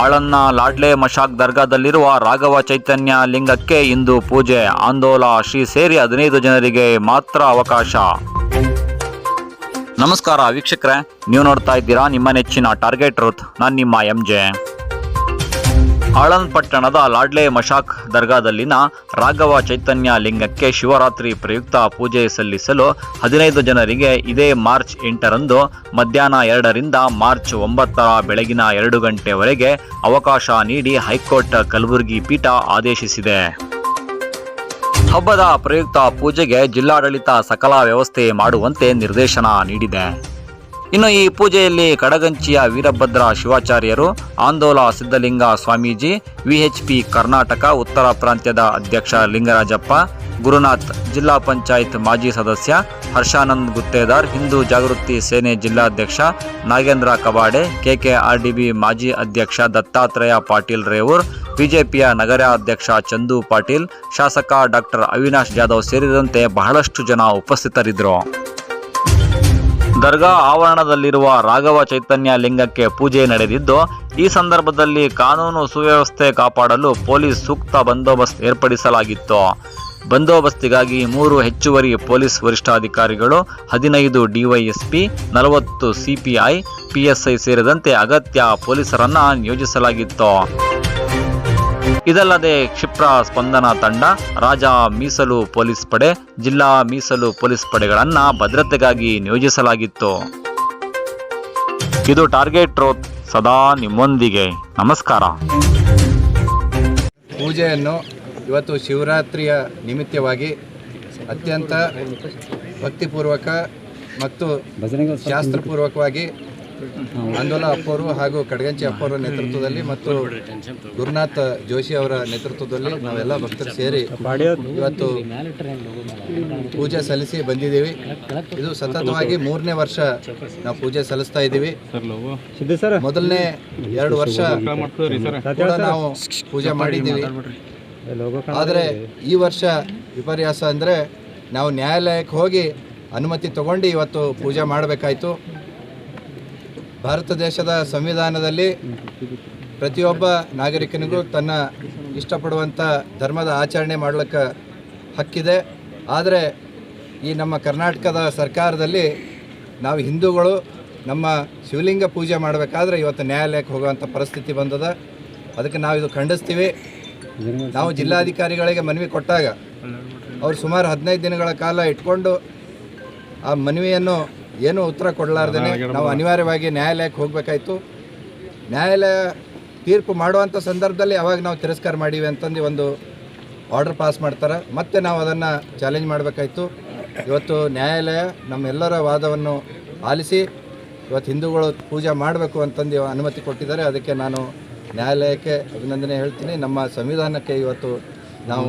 ಆಳನ್ನ ಲಾಡ್ಲೆ ಮಶಾಕ್ ದರ್ಗಾದಲ್ಲಿರುವ ರಾಘವ ಚೈತನ್ಯ ಲಿಂಗಕ್ಕೆ ಇಂದು ಪೂಜೆ. ಆಂದೋಲ ಶ್ರೀ ಸೇರಿ ಹದಿನೈದು ಜನರಿಗೆ ಮಾತ್ರ ಅವಕಾಶ. ನಮಸ್ಕಾರ ವೀಕ್ಷಕರೇ, ನೀವು ನೋಡ್ತಾ ಇದ್ದೀರಾ ನಿಮ್ಮ ನೆಚ್ಚಿನ ಟಾರ್ಗೆಟ್ ರೂತ್. ನಾನು ನಿಮ್ಮ ಎಂ ಜೆ. ಆಳಂದ್ ಪಟ್ಟಣದ ಲಾಡ್ಲೆ ಮಶಾಕ್ ದರ್ಗಾದಲ್ಲಿನ ರಾಘವ ಚೈತನ್ಯ ಲಿಂಗಕ್ಕೆ ಶಿವರಾತ್ರಿ ಪ್ರಯುಕ್ತ ಪೂಜೆ ಸಲ್ಲಿಸಲು ಹದಿನೈದು ಜನರಿಗೆ ಇದೇ ಮಾರ್ಚ್ ಎಂಟರಂದು ಮಧ್ಯಾಹ್ನ ಎರಡರಿಂದ ಮಾರ್ಚ್ ಒಂಬತ್ತರ ಬೆಳಗಿನ ಎರಡು ಗಂಟೆವರೆಗೆ ಅವಕಾಶ ನೀಡಿ ಹೈಕೋರ್ಟ್ ಕಲಬುರಗಿ ಪೀಠ ಆದೇಶಿಸಿದೆ. ಹಬ್ಬದ ಪ್ರಯುಕ್ತ ಪೂಜೆಗೆ ಜಿಲ್ಲಾಡಳಿತ ಸಕಲ ವ್ಯವಸ್ಥೆ ಮಾಡುವಂತೆ ನಿರ್ದೇಶನ ನೀಡಿದೆ. ಇನ್ನು ಈ ಪೂಜೆಯಲ್ಲಿ ಕಡಗಂಚಿಯ ವೀರಭದ್ರ ಶಿವಾಚಾರ್ಯರು, ಆಂದೋಲ ಸಿದ್ಧಲಿಂಗ ಸ್ವಾಮೀಜಿ, ವಿಎಚ್ಪಿ ಕರ್ನಾಟಕ, ಉತ್ತರ ಪ್ರಾಂತ್ಯದ ಅಧ್ಯಕ್ಷ ಲಿಂಗರಾಜಪ್ಪ, ಗುರುನಾಥ್ ಜಿಲ್ಲಾ ಪಂಚಾಯತ್ ಮಾಜಿ ಸದಸ್ಯ ಹರ್ಷಾನಂದ್ ಗುತ್ತೇದಾರ್, ಹಿಂದೂ ಜಾಗೃತಿ ಸೇನೆ ಜಿಲ್ಲಾಧ್ಯಕ್ಷ ನಾಗೇಂದ್ರ ಕಬಾಡೆ ಕೆಕೆಆರ್ಡಿಬಿ ಮಾಜಿ ಅಧ್ಯಕ್ಷ ದತ್ತಾತ್ರೇಯ ಪಾಟೀಲ್ ರೇವೂರ್, ಬಿಜೆಪಿಯ ನಗರಾಧ್ಯಕ್ಷ ಚಂದು ಪಾಟೀಲ್, ಶಾಸಕ ಡಾಕ್ಟರ್ ಅವಿನಾಶ್ ಜಾಧವ್ ಸೇರಿದಂತೆ ಬಹಳಷ್ಟು ಜನ ಉಪಸ್ಥಿತರಿದ್ದರು. ದರ್ಗಾ ಆವರಣದಲ್ಲಿರುವ ರಾಘವ ಚೈತನ್ಯ ಲಿಂಗಕ್ಕೆ ಪೂಜೆ ನಡೆದಿದ್ದು, ಈ ಸಂದರ್ಭದಲ್ಲಿ ಕಾನೂನು ಸುವ್ಯವಸ್ಥೆ ಕಾಪಾಡಲು ಪೊಲೀಸ್ ಸೂಕ್ತ ಬಂದೋಬಸ್ತ್ ಏರ್ಪಡಿಸಲಾಗಿತ್ತು. ಬಂದೋಬಸ್ತಿಗಾಗಿ ಮೂರು ಹೆಚ್ಚುವರಿ ಪೊಲೀಸ್ ವರಿಷ್ಠಾಧಿಕಾರಿಗಳು, ಹದಿನೈದು ಡಿವೈಎಸ್ಪಿ ನಲವತ್ತು ಸಿಪಿಐ ಪಿಎಸ್ಐ ಸೇರಿದಂತೆ ಅಗತ್ಯ ಪೊಲೀಸರನ್ನ ನಿಯೋಜಿಸಲಾಗಿತ್ತು. ಇದಲ್ಲದೆ ಕ್ಷಿಪ್ರ ಸ್ಪಂದನ ತಂಡ, ರಾಜ ಮೀಸಲು ಪೊಲೀಸ್ ಪಡೆ, ಜಿಲ್ಲಾ ಮೀಸಲು ಪೊಲೀಸ್ ಪಡೆಗಳನ್ನ ಭದ್ರತೆಗಾಗಿ ನಿಯೋಜಿಸಲಾಗಿತ್ತು. ಇದು ಟಾರ್ಗೆಟ್ ರೋತ್ ಸದಾ ನಿಮ್ಮೊಂದಿಗೆ. ನಮಸ್ಕಾರ. ಪೂಜೆಯನ್ನು ಇವತ್ತು ಶಿವರಾತ್ರಿಯ ನಿಮಿತ್ತವಾಗಿ ಅತ್ಯಂತ ಭಕ್ತಿಪೂರ್ವಕ ಮತ್ತು ಶಾಸ್ತ್ರಪೂರ್ವಕವಾಗಿ ಆಂದೋಲ ಅಪ್ಪವರು ಹಾಗೂ ಕಡಗಂಚಿ ಅಪ್ಪವರ ನೇತೃತ್ವದಲ್ಲಿ ಮತ್ತು ಗುರುನಾಥ ಜೋಶಿ ಅವರ ನೇತೃತ್ವದಲ್ಲಿ ನಾವೆಲ್ಲ ಭಕ್ತರು ಸೇರಿ ಇವತ್ತು ಪೂಜೆ ಸಲ್ಲಿಸಿ ಬಂದಿದ್ದೀವಿ. ಇದು ಸತತವಾಗಿ ಮೂರನೇ ವರ್ಷ ನಾವು ಪೂಜೆ ಸಲ್ಲಿಸ್ತಾ ಇದ್ದೀವಿ. ಮೊದಲನೇ ಎರಡು ವರ್ಷ ನಾವು ಪೂಜೆ ಮಾಡಿದ್ದೀವಿ. ಆದರೆ ಈ ವರ್ಷ ವಿಪರ್ಯಾಸ ಅಂದರೆ ನಾವು ನ್ಯಾಯಾಲಯಕ್ಕೆ ಹೋಗಿ ಅನುಮತಿ ತಗೊಂಡು ಇವತ್ತು ಪೂಜೆ ಮಾಡಬೇಕಾಯ್ತು. ಭಾರತ ದೇಶದ ಸಂವಿಧಾನದಲ್ಲಿ ಪ್ರತಿಯೊಬ್ಬ ನಾಗರಿಕನಿಗೂ ತನ್ನ ಇಷ್ಟಪಡುವಂಥ ಧರ್ಮದ ಆಚರಣೆ ಮಾಡಲಿಕ್ಕೆ ಹಕ್ಕಿದೆ. ಆದರೆ ಈ ನಮ್ಮ ಕರ್ನಾಟಕದ ಸರ್ಕಾರದಲ್ಲಿ ನಾವು ಹಿಂದೂಗಳು ನಮ್ಮ ಶಿವಲಿಂಗ ಪೂಜೆ ಮಾಡಬೇಕಾದ್ರೆ ಇವತ್ತು ನ್ಯಾಯಾಲಯಕ್ಕೆ ಹೋಗುವಂಥ ಪರಿಸ್ಥಿತಿ ಬಂದದ. ಅದಕ್ಕೆ ನಾವು ಇದು ಖಂಡಿಸ್ತೀವಿ. ನಾವು ಜಿಲ್ಲಾಧಿಕಾರಿಗಳಿಗೆ ಮನವಿ ಕೊಟ್ಟಾಗ ಅವರು ಸುಮಾರು ಹದಿನೈದು ದಿನಗಳ ಕಾಲ ಇಟ್ಕೊಂಡು ಆ ಮನವಿಯನ್ನು ಏನೂ ಉತ್ತರ ಕೊಡಲಾರ್ದೇ ನಾವು ಅನಿವಾರ್ಯವಾಗಿ ನ್ಯಾಯಾಲಯಕ್ಕೆ ಹೋಗಬೇಕಾಯ್ತು. ನ್ಯಾಯಾಲಯ ತೀರ್ಪು ಮಾಡುವಂಥ ಸಂದರ್ಭದಲ್ಲಿ ಅವಾಗ ನಾವು ತಿರಸ್ಕಾರ ಮಾಡೀವಿ ಅಂತಂದು ಒಂದು ಆರ್ಡರ್ ಪಾಸ್ ಮಾಡ್ತಾರೆ. ಮತ್ತೆ ನಾವು ಅದನ್ನು ಚಾಲೆಂಜ್ ಮಾಡಬೇಕಾಯ್ತು. ಇವತ್ತು ನ್ಯಾಯಾಲಯ ನಮ್ಮೆಲ್ಲರ ವಾದವನ್ನು ಆಲಿಸಿ ಇವತ್ತು ಹಿಂದೂಗಳು ಪೂಜೆ ಮಾಡಬೇಕು ಅಂತಂದು ಅನುಮತಿ ಕೊಟ್ಟಿದ್ದಾರೆ. ಅದಕ್ಕೆ ನಾನು ನ್ಯಾಯಾಲಯಕ್ಕೆ ಅಭಿನಂದನೆ ಹೇಳ್ತೀನಿ. ನಮ್ಮ ಸಂವಿಧಾನಕ್ಕೆ ಇವತ್ತು ನಾವು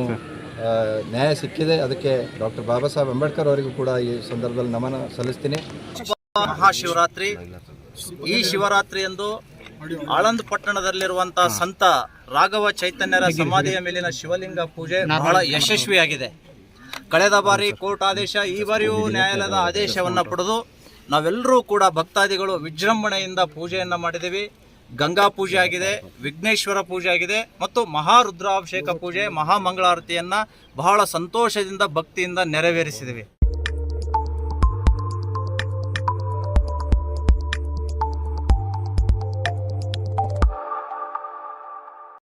ನ್ಯಾಯ ಸಿಕ್ಕಿದೆ. ಅದಕ್ಕೆ ಡಾಕ್ಟರ್ ಬಾಬಾ ಸಾಹೇಬ್ ಅಂಬೇಡ್ಕರ್ ಅವರಿಗೂ ಕೂಡ ಈ ಸಂದರ್ಭದಲ್ಲಿ ನಮನ ಸಲ್ಲಿಸ್ತೀನಿ. ಮಹಾಶಿವರಾತ್ರಿ. ಈ ಶಿವರಾತ್ರಿಯಂದು ಆಳಂದ್ ಪಟ್ಟಣದಲ್ಲಿರುವಂತಹ ಸಂತ ರಾಘವ ಚೈತನ್ಯರ ಸಮಾಧಿಯ ಮೇಲಿನ ಶಿವಲಿಂಗ ಪೂಜೆ ಬಹಳ ಯಶಸ್ವಿಯಾಗಿದೆ. ಕಳೆದ ಬಾರಿ ಕೋರ್ಟ್ ಆದೇಶ ಈ ಬಾರಿಯೂ ನ್ಯಾಯಾಲಯದ ಆದೇಶವನ್ನ ಪಡೆದು ನಾವೆಲ್ಲರೂ ಕೂಡ ಭಕ್ತಾದಿಗಳು ವಿಜೃಂಭಣೆಯಿಂದ ಪೂಜೆಯನ್ನು ಮಾಡಿದ್ದೀವಿ. ಗಂಗಾ ಪೂಜೆ ಆಗಿದೆ ವಿಘ್ನೇಶ್ವರ ಪೂಜೆ ಆಗಿದೆ ಮತ್ತು ಮಹಾರುದ್ರಾಭಿಷೇಕ ಪೂಜೆ ಮಹಾಮಂಗಳಾರತಿಯನ್ನ ಬಹಳ ಸಂತೋಷದಿಂದ ಭಕ್ತಿಯಿಂದ ನೆರವೇರಿಸಿದ್ದೀವಿ